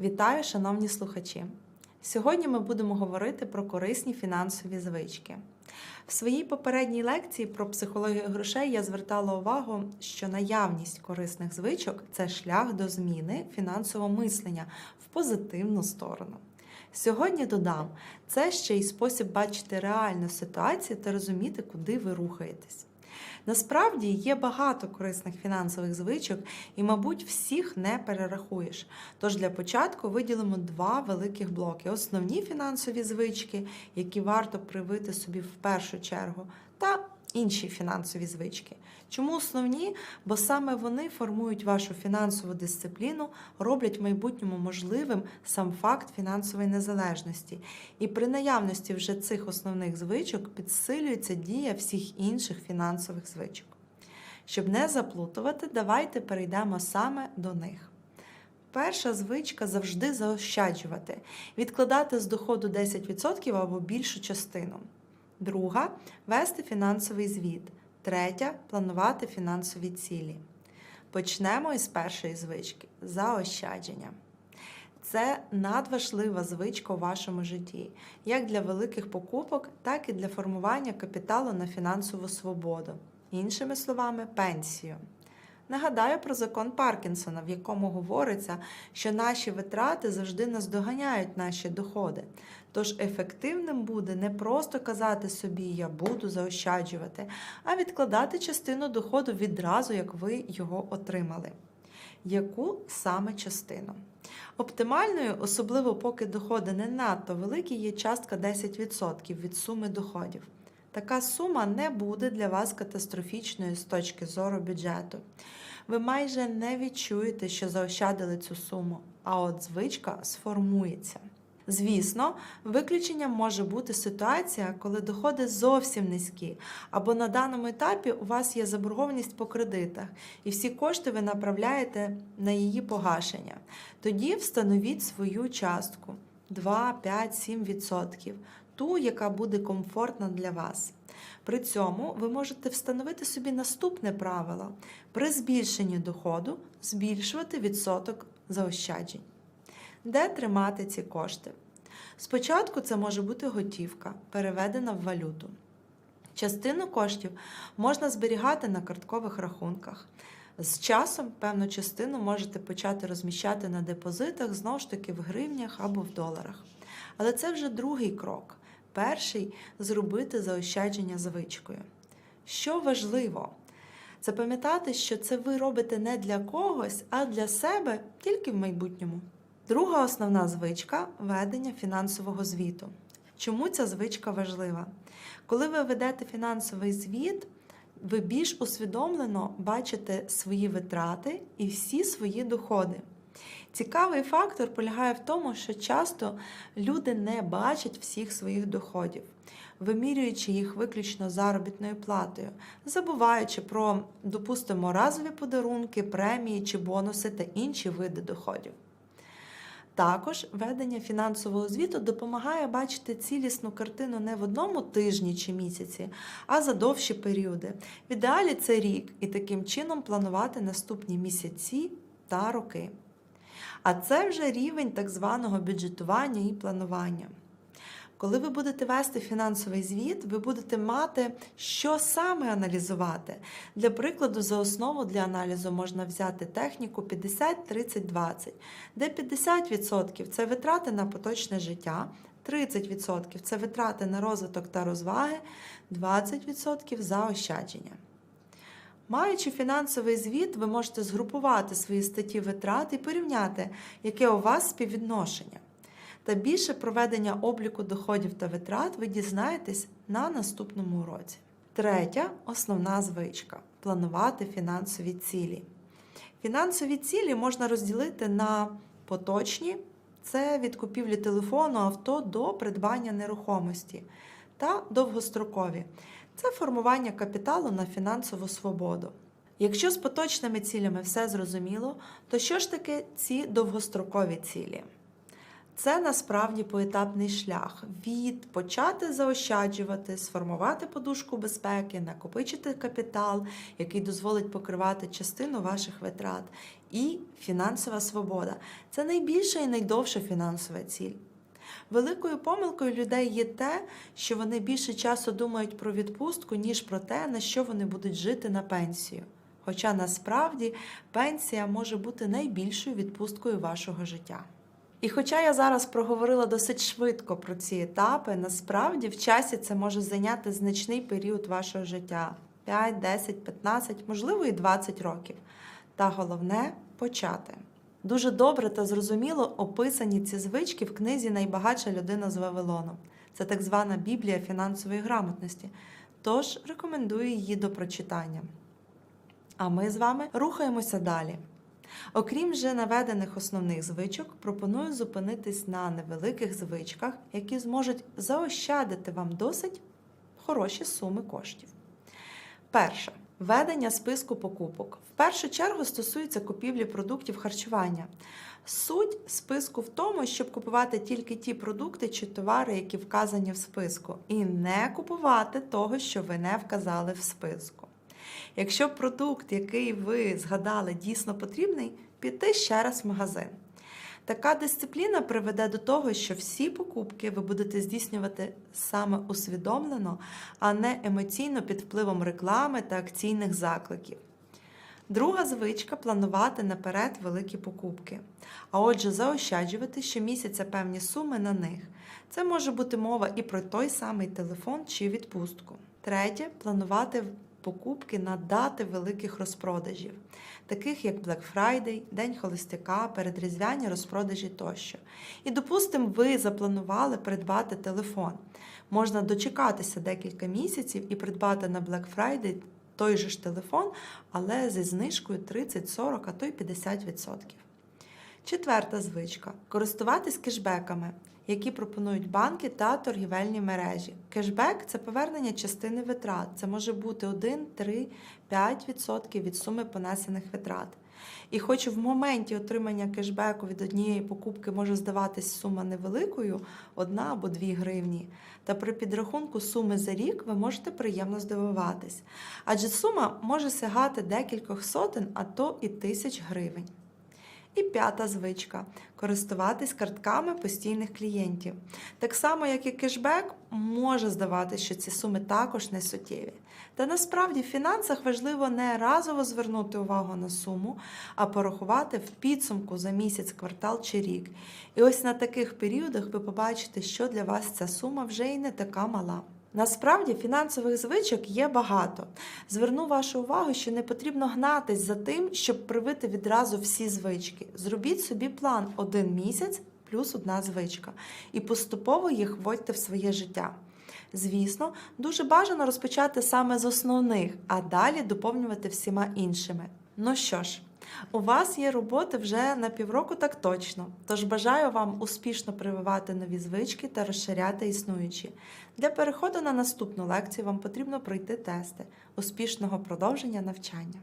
Вітаю, шановні слухачі! Сьогодні ми будемо говорити про корисні фінансові звички. В своїй попередній лекції про психологію грошей я звертала увагу, що наявність корисних звичок це шлях до зміни фінансового мислення в позитивну сторону. Сьогодні додам, це ще й спосіб бачити реальну ситуацію та розуміти, куди ви рухаєтесь. Насправді є багато корисних фінансових звичок, і, мабуть, всіх не перерахуєш. Тож для початку виділимо два великих блоки: основні фінансові звички, які варто привити собі в першу чергу, та інші фінансові звички. Чому основні? Бо саме вони формують вашу фінансову дисципліну, роблять в майбутньому можливим сам факт фінансової незалежності. І при наявності вже цих основних звичок підсилюється дія всіх інших фінансових звичок. Щоб не заплутувати, давайте перейдемо саме до них. Перша звичка завжди заощаджувати, відкладати з доходу 10% або більшу частину. Друга вести фінансовий звіт. Третя планувати фінансові цілі. Почнемо із першої звички заощадження. Це надважлива звичка у вашому житті, як для великих покупок, так і для формування капіталу на фінансову свободу. Іншими словами, пенсію. Нагадаю про закон Паркінсона, в якому говориться, що наші витрати завжди наздоганяють наші доходи. Тож ефективним буде не просто казати собі Я буду заощаджувати, а відкладати частину доходу відразу, як ви його отримали. Яку саме частину? Оптимальною, особливо поки доходи не надто великі, є частка 10% від суми доходів. Така сума не буде для вас катастрофічною з точки зору бюджету. Ви майже не відчуєте, що заощадили цю суму, а от звичка сформується. Звісно, виключенням може бути ситуація, коли доходи зовсім низькі, або на даному етапі у вас є заборгованість по кредитах, і всі кошти ви направляєте на її погашення. Тоді встановіть свою частку 2, 5, 7%, ту, яка буде комфортна для вас. При цьому ви можете встановити собі наступне правило: при збільшенні доходу збільшувати відсоток заощаджень. Де тримати ці кошти? Спочатку це може бути готівка, переведена в валюту. Частину коштів можна зберігати на карткових рахунках. З часом певну частину можете почати розміщати на депозитах, знову ж таки в гривнях або в доларах. Але це вже другий крок. Перший зробити заощадження звичкою. Що важливо? Це пам'ятати, що це ви робите не для когось, а для себе тільки в майбутньому. Друга основна звичка ведення фінансового звіту. Чому ця звичка важлива? Коли ви ведете фінансовий звіт, ви більш усвідомлено бачите свої витрати і всі свої доходи. Цікавий фактор полягає в тому, що часто люди не бачать всіх своїх доходів, вимірюючи їх виключно заробітною платою, забуваючи про, допустимо, разові подарунки, премії чи бонуси та інші види доходів. Також ведення фінансового звіту допомагає бачити цілісну картину не в одному тижні чи місяці, а за довші періоди. В ідеалі це рік, і таким чином планувати наступні місяці та роки. А це вже рівень так званого бюджетування і планування. Коли ви будете вести фінансовий звіт, ви будете мати, що саме аналізувати. Для прикладу, за основу для аналізу можна взяти техніку 50-30-20, де 50% це витрати на поточне життя, 30% це витрати на розвиток та розваги, 20% заощадження. Маючи фінансовий звіт, ви можете згрупувати свої статті витрат і порівняти, яке у вас співвідношення. Та більше проведення обліку доходів та витрат ви дізнаєтесь на наступному уроці. Третя основна звичка планувати фінансові цілі. Фінансові цілі можна розділити на поточні це від купівлі телефону, авто до придбання нерухомості, та довгострокові це формування капіталу на фінансову свободу. Якщо з поточними цілями все зрозуміло, то що ж таке ці довгострокові цілі? Це насправді поетапний шлях від почати заощаджувати, сформувати подушку безпеки, накопичити капітал, який дозволить покривати частину ваших витрат, і фінансова свобода. Це найбільша і найдовша фінансова ціль. Великою помилкою людей є те, що вони більше часу думають про відпустку, ніж про те, на що вони будуть жити на пенсію. Хоча насправді пенсія може бути найбільшою відпусткою вашого життя. І хоча я зараз проговорила досить швидко про ці етапи, насправді в часі це може зайняти значний період вашого життя 5, 10, 15, можливо, і 20 років. Та головне почати. Дуже добре та зрозуміло описані ці звички в книзі Найбагатша людина з Вавилону. Це так звана Біблія фінансової грамотності. Тож рекомендую її до прочитання. А ми з вами рухаємося далі. Окрім вже наведених основних звичок, пропоную зупинитись на невеликих звичках, які зможуть заощадити вам досить хороші суми коштів. Перше. Ведення списку покупок. В першу чергу стосується купівлі продуктів харчування. Суть списку в тому, щоб купувати тільки ті продукти чи товари, які вказані в списку, і не купувати того, що ви не вказали в списку. Якщо продукт, який ви згадали, дійсно потрібний, піти ще раз в магазин. Така дисципліна приведе до того, що всі покупки ви будете здійснювати саме усвідомлено, а не емоційно під впливом реклами та акційних закликів. Друга звичка планувати наперед великі покупки, а отже, заощаджувати щомісяця певні суми на них. Це може бути мова і про той самий телефон чи відпустку. Третє планувати покупки на дати великих розпродажів, таких як Black Friday, День холостяка, передріздвяні розпродажі тощо. І, допустимо, ви запланували придбати телефон. Можна дочекатися декілька місяців і придбати на Black Friday той же ж телефон, але зі знижкою 30, 40, а то й 50%. Четверта звичка користуватись кешбеками, які пропонують банки та торгівельні мережі. Кешбек це повернення частини витрат. Це може бути 1, 3, 5% від суми понесених витрат. І хоч в моменті отримання кешбеку від однієї покупки може здаватись сума невеликою, 1 або 2 гривні, та при підрахунку суми за рік ви можете приємно здивуватись. Адже сума може сягати декількох сотень, а то і тисяч гривень. І п'ята звичка користуватись картками постійних клієнтів. Так само, як і кешбек, може здаватися, що ці суми також не суттєві. Та насправді в фінансах важливо не разово звернути увагу на суму, а порахувати в підсумку за місяць, квартал чи рік. І ось на таких періодах ви побачите, що для вас ця сума вже й не така мала. Насправді фінансових звичок є багато. Зверну вашу увагу, що не потрібно гнатись за тим, щоб привити відразу всі звички. Зробіть собі план один місяць плюс одна звичка, і поступово їх вводьте в своє життя. Звісно, дуже бажано розпочати саме з основних, а далі доповнювати всіма іншими. Ну що ж. У вас є роботи вже на півроку, так точно. Тож бажаю вам успішно прививати нові звички та розширяти існуючі. Для переходу на наступну лекцію вам потрібно пройти тести успішного продовження навчання.